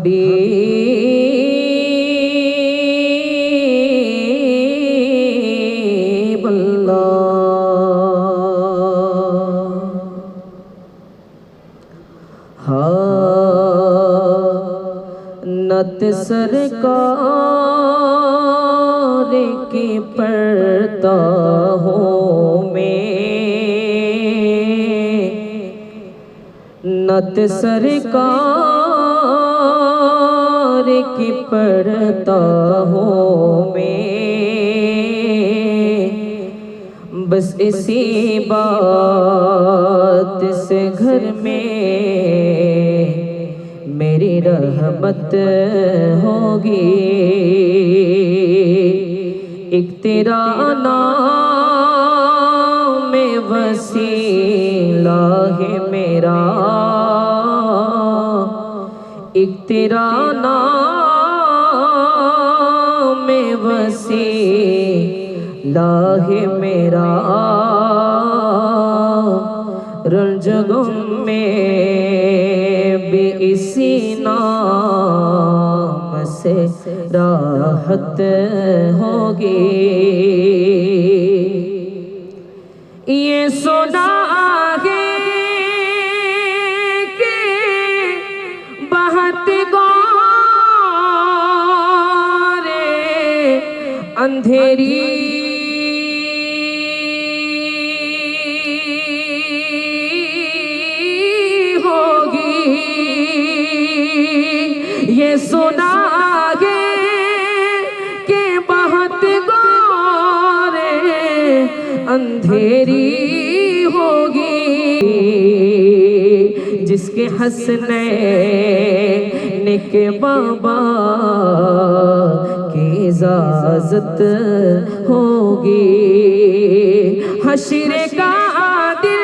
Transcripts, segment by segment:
حبيب الله ہاں نت سرکار کی پڑتا ہوں میں نت سرکار کی پڑتا ہوں میں۔ بس اسی بات سے گھر میں میری رحمت ہوگی۔ ایک تیرا نام وسیلہ ہے میرا۔ ایک تیرا نام وسیلہ ہے میرا رنجگم میں بھی اسی نام سے راحت ہوگی۔ یہ سنا بہت گورے اندھیری ہوگی۔ یہ سنا ہے کہ بہت گورے اندھیری جس کے حسنین کے بابا کی اجازت ہوگی۔ حشر کا دل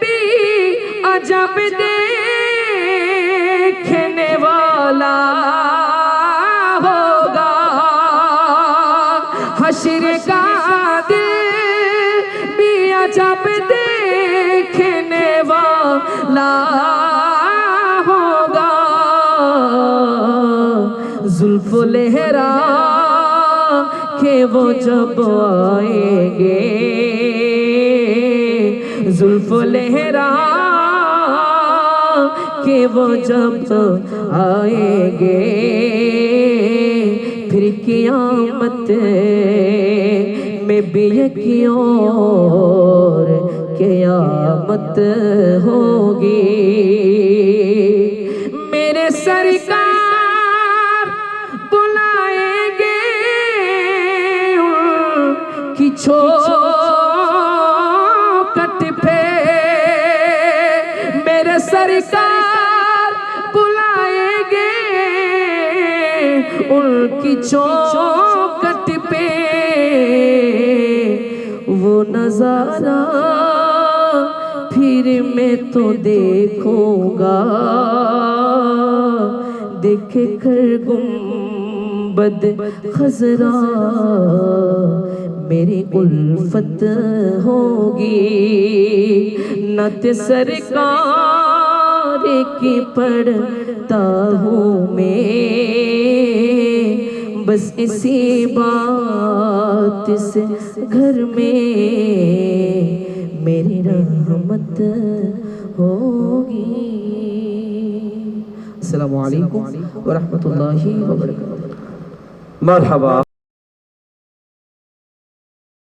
بھی عجب دیکھنے والا ہوگا۔ حشر کا دل بھی عجب دیکھنے والا ہوگا۔ زلف لہرا کہ وہ جب آئیں گے۔ زلف لہرا کہ وہ جب آئیں گے۔ پھر قیامت میں بھی یکی اور قیامت ہوگی۔ میرے سرکار بلائیں گے ان کی چھوکٹ پہ میرے سرکار بلائیں گے ان کی چوکٹ پہ۔ وہ نظارہ پھر میں تو دیکھوں گا دیکھ کر گنبد خزرا میری الفت ہوگی۔ نت سرکار کی پڑھتا ہوں میں۔ بس اسی بات سے گھر میں۔ میری رحمت ہوگی السلام علیکم ورحمۃ اللہ وبرکاتہ مرحبا